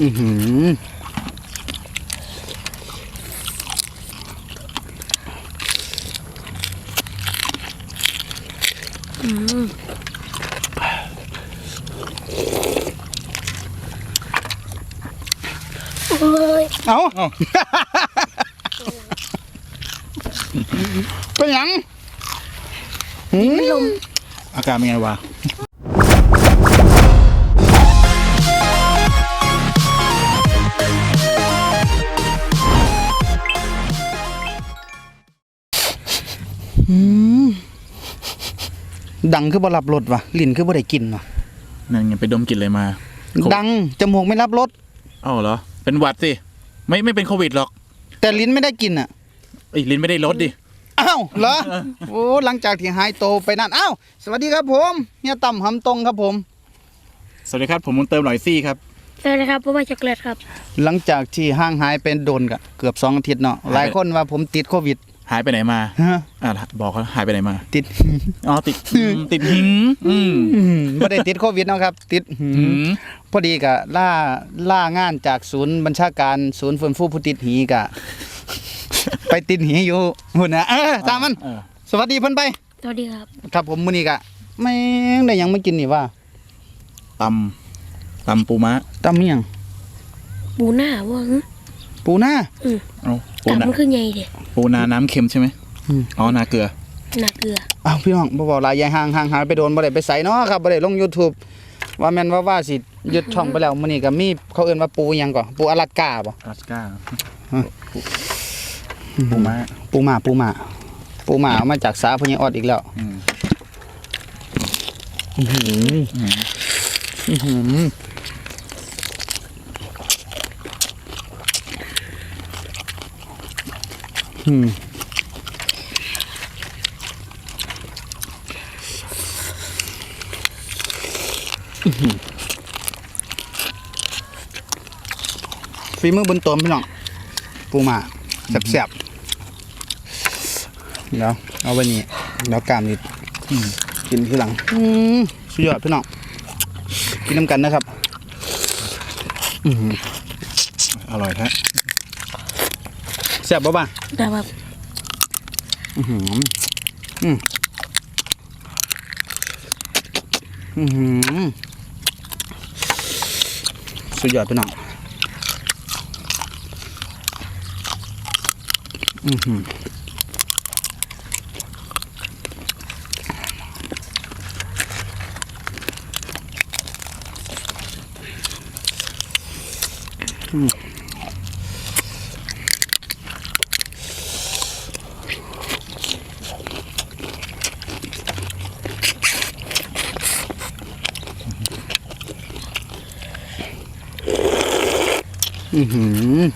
อือหือโอ้ยเอาเอ้าเป็นหยังหืมลมอาการเป็นไงวะ ดังคือบ่รับรสวะลิ้นคือบ่ได้กินวะนั่นไงไปดมกลิ่นอะไรมาโคดังจมูกไม่รับรสเอ้าเหรอ เป็นหวัดสิ ไม่ไม่เป็นโควิดหรอกแต่ลิ้นไม่ได้กินอะไอ้ยลิ้นไม่ได้ลดดิ อ้าวเหรอโอ้หลังจากที่หายโตไปนั่นอ้าวสวัสดีครับผมเฮียต่ำหำตรงครับผม สวัสดีครับผมมุนเติมหน่อยซี่ครับ สวัสดีครับผมว่าช็อกโกแลตครับ หลังจากที่ห่างหายเป็นโดนกะเกือบสองอาทิตย์เนาะหลายคนว่าผมติดโควิด หายไปไหนมาฮะอ่าบอกเขาหายไปไหนมา ติดอ๋อติดอืมติดหิงอืมอืมไม่ได้ติดโควิดเนาะครับ ติดหืมหืมพอดีกะล่าล่างานจากศูนย์บัญชาการศูนย์ฟื้นฟูผู้ติดหีกะ ไปติดหีอยู่หุ่นนะเออตามมัน เออสวัสดีเพิ่นไป สวัสดีครับ ครับผมมื้อนี้กะไม่งได้หยังไม่กินนี่ว่าตำตำปูม้าตำเมียงปูหน้าว่าหึ ปูหน้าเอ้าปูตานามันคือไงเด็ปูนาน้ำเค็มใช่ไหมอืม อ๋อนาเกลือ หนักเกลืออ้าวพี่น้องบ่บอกหลายยายห่างห่างหายไปโดนบ่ได้ไปใส่เนาะครับบ่ได้ลง YouTube ว่าแม่นว่าว่าสิยึดช่องไปแล้วมื้อนี้ก็มีเขาเอิ้นว่าปูหยังก่อปูอลาสก้าบ่อาสก้าฮะ ปูม้าปูหมาปูหมาปูหมาเอามาจากสาพญออดอีกแล้วอืมอื้อหืออืมอื้อหืออืมอื้อหือ ฝีมือบนตัวพี่น้อง ปูหมาแซ่บๆเดี๋ยวเอาไว้นี่เดี๋ยวกามนิดอืมกินทีหลังอืมสุดยอดพี่น้อง กินน้ำกันนะครับอืมอร่อยแท้ แซ่บบ่บ้าแต่แบบอือหืออืมอือหือสุดยอดพี่น้องอือหืออือ ออืม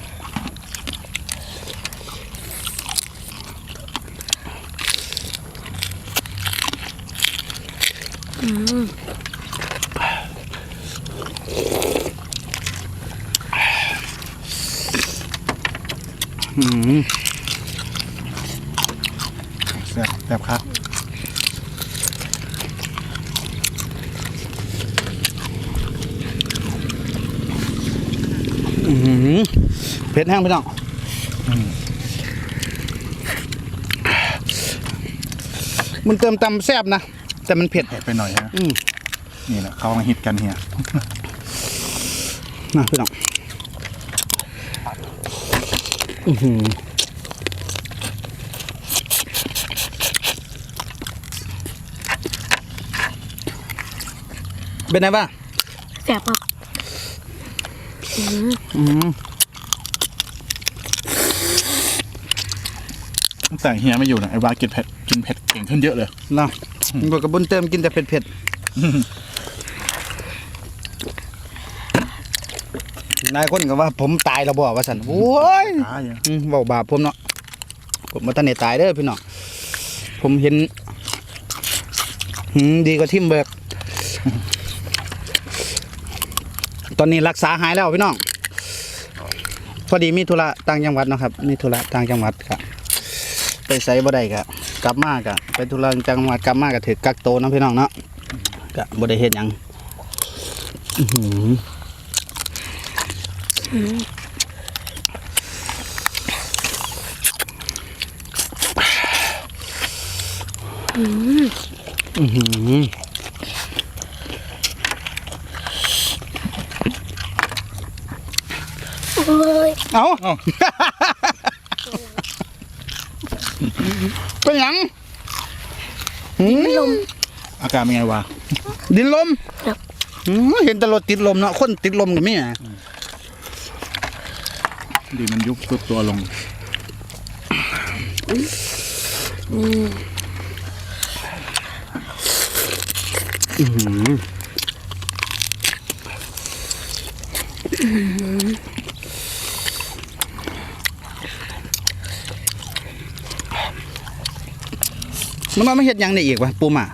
อือแซ่บแซ่บครับ อือหือ เผ็ดแห้งพี่น้องมันเติมตำแซ่บนะ แต่มันเผ็ดเผ็ดไปหน่อยฮะอืมนี่แหละเขากำลังฮิตกันเฮียนะพี่น้องอือหือเป็นไงบ้างแสบครับอืมอืม ตั้งแต่เฮียไม่อยู่นะไอ้วากินเผ็ดกินเผ็ดเก่งขึ้นเยอะเลยเนาะบอกกับบุญเติมกินแต่เผ็ดเผ็ดนายคนก็ว่าผมตายแล้วบ่ว่าสันโอ้ยตายอะอืมเบาบาปผมเนาะผมมาตันเนตายเด้อพี่น้องผมเห็นหืมดีกว่าทิมเบิกตอนนี้รักษาหายแล้วพี่น้องพอดีมีธุระต่างจังหวัดเนาะครับ มีธุระต่างจังหวัดครับ ไปไสบ่ได้ก็กลับมากะไปธุระจังหวัดกลับมาก็ถือกักโตวเนาะพี่น้องเนาะก็บ่ได้เฮ็ดหยังอื้อหืออื้อหือโอ้ยเอาเอ้า เป็นหยังหืมลมอาการเป็นไงวะดินลมครับหืมเห็นแตรถติดลมเนาะคนติดลมกับมี่อะดีมันยุบสุดตัวลงอื้อ มันว่าไม่เห็ดหยังได้อีกวะปูหมา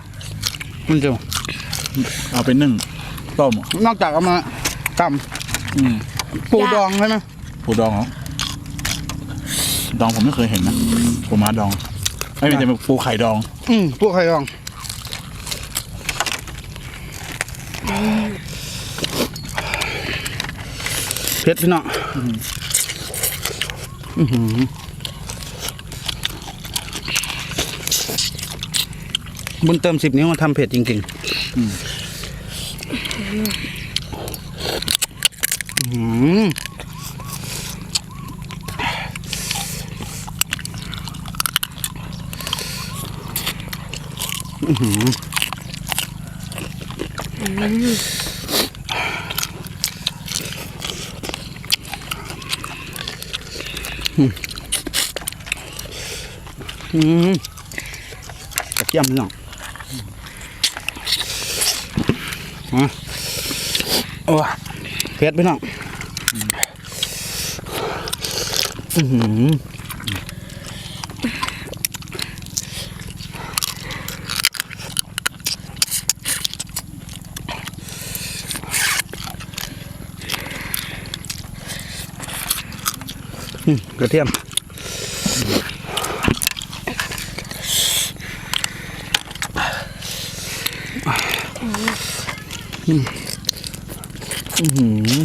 มันจะเอาไปนึ่งต้มนอกจากเอามาตอืมำปูดองใช่ไหมปูดองเหรอดองผมไม่เคยเห็นนะปูม้าดองไม่เป็นแต่ปูไข่ดอง อืมปูไข่ดองเผ็ดพี่น้องอื้อหือ บุญเติมสิบนิ้วมาทำเผ็ดจริงๆอื้อหืออืมกระเทียมพี่น้องอะ โอ้เผ็ดพี่น้องอืมกระเทียม อือหือ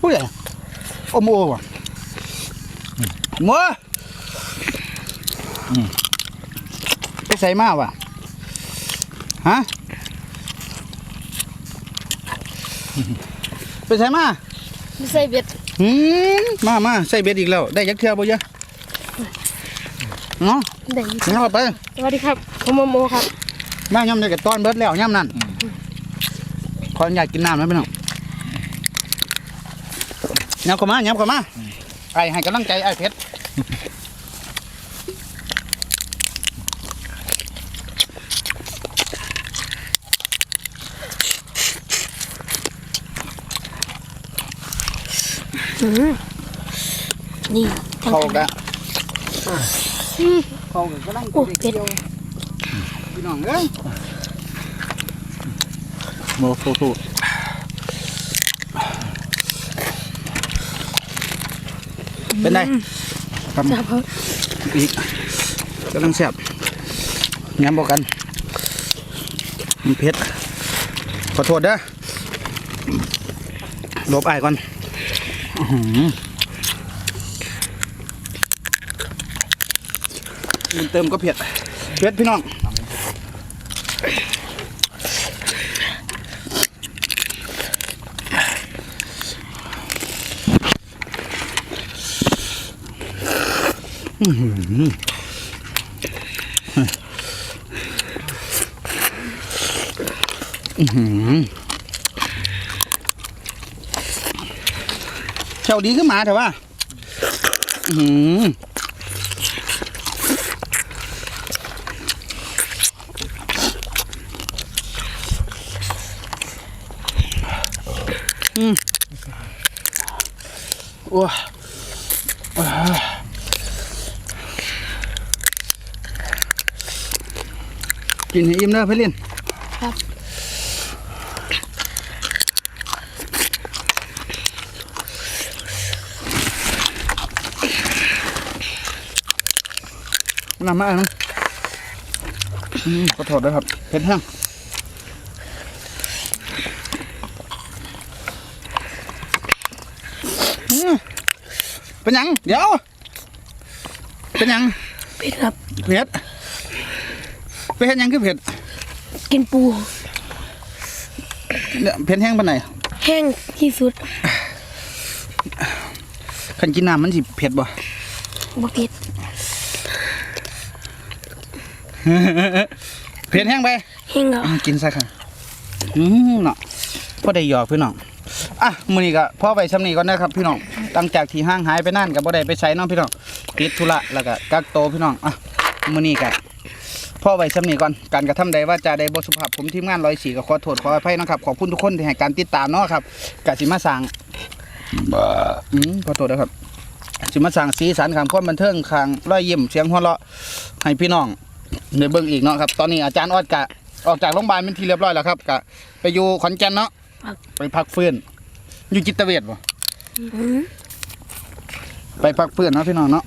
ผู้ใหญ่อมโอว่ะมัวไปใส่มาว่ะฮะไปใส่มาไม่ใส่เบ็ดหืมมามาใส่เบ็ดอีกแล้ว ได้ยักเทือบ่เยอะเนาะได้ยินงั้นเอาไปสวัสดีครับผมโมโมครับ มาย่ำได้กับตอนเบิดแล้วย่ำนั่นขออนุญาตกินน้ำนะพี่น้องยับเข้ามายับเข้ามาไอ้ให้กำลังใจไอ้เพชรนี่ทางเข้ากันกะเข้ากันกำลังโอ้เผ็ดพี่ น้องเอ้ยโมสู้เป็นไงครับจับเขาอีกกำลังแซ่บย้ำบอกกันมันเผ็ดขอโทษเด้อลบไอ้ายก่อนอื้อหือมันเติมก็เผ็ดเผ็ดพี่น้อง เจ้าดีขึ้นมาเถอะว่า อื้อหืออืมโอ้ยอ่ากินให้อิ่มเด้อเพื่อนลินครับน้ำมาอันนึงอืมขอโทษด้วยครับเผ็ดแห้ง เป็นหยัง เดี๋ยว เป็นหยังเผ็ดครับ เผ็ดไปเห็นยังคือเผ็ดกินปู เนี่ยเผ็ดแห้งปานไหนแห้งที่สุดคันกินน้ำมันสิเผ็ดบ่ บ่เผ็ดเผ็ดแห้งไปแห้งครับ อะกินซะค่ะอืมเนาะพอได้หยอกพี่น้องอะมื้อนี้ก็พอไปสำนี้ก่อนนะครับพี่น้อง หลังจากที่ห่างหายไปนั่นก็บ่ได้ไปใช้เนาะพี่น้องติดธุระแล้วก็กักโตวพี่น้องอะมื้อนี้ก็พอไว้สำนี้ก่อนการกระทำใดว่าจะใดบ่สุภาพผมทีมงาน104ก็ขอโทษขออภัยนะครับขอบคุณทุกคนที่ให้การติดตามเนาะครับกสิมาสร้างอืมขอโทษนะครับสิมาสร้างสีสันข้างความบันเทิงข้างรอยยิ้มเสียงหัวเราะให้พี่น้องในเบิ่งอีกเนาะครับตอนนี้อาจารย์ออดกะออกจากโรงพยาบาลเป็นที่เรียบร้อยแล้วครับกะไปอยู่ขอนแก่นเนาะไปพักฟื้นอยู่จิตเวชบ่อืม ไปพักฟื้นเนาะพี่น้องเนาะ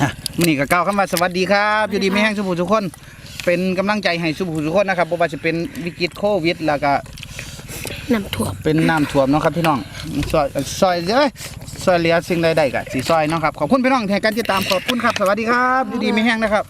อะมื้อนี้ก็กล่าวคำว่าสวัสดีครับอยู่ดีไม่แห้งสุภูทุกคน เป็นกำลังใจให้สุภูทุกคนนะครับบ่ว่าจะเป็นวิกฤตโควิดแล้วก็ น้ำท่วมเป็นน้ำท่วมเนาะครับพี่น้องซอยซอยเอ้ยซอยเหลือสิ่งใดๆก็สิซอยเนาะครับขอบคุณพี่น้องที่ให้การติดตามขอบคุณครับ สวัสดีครับอยู่ดีไม่แห้งนะครับ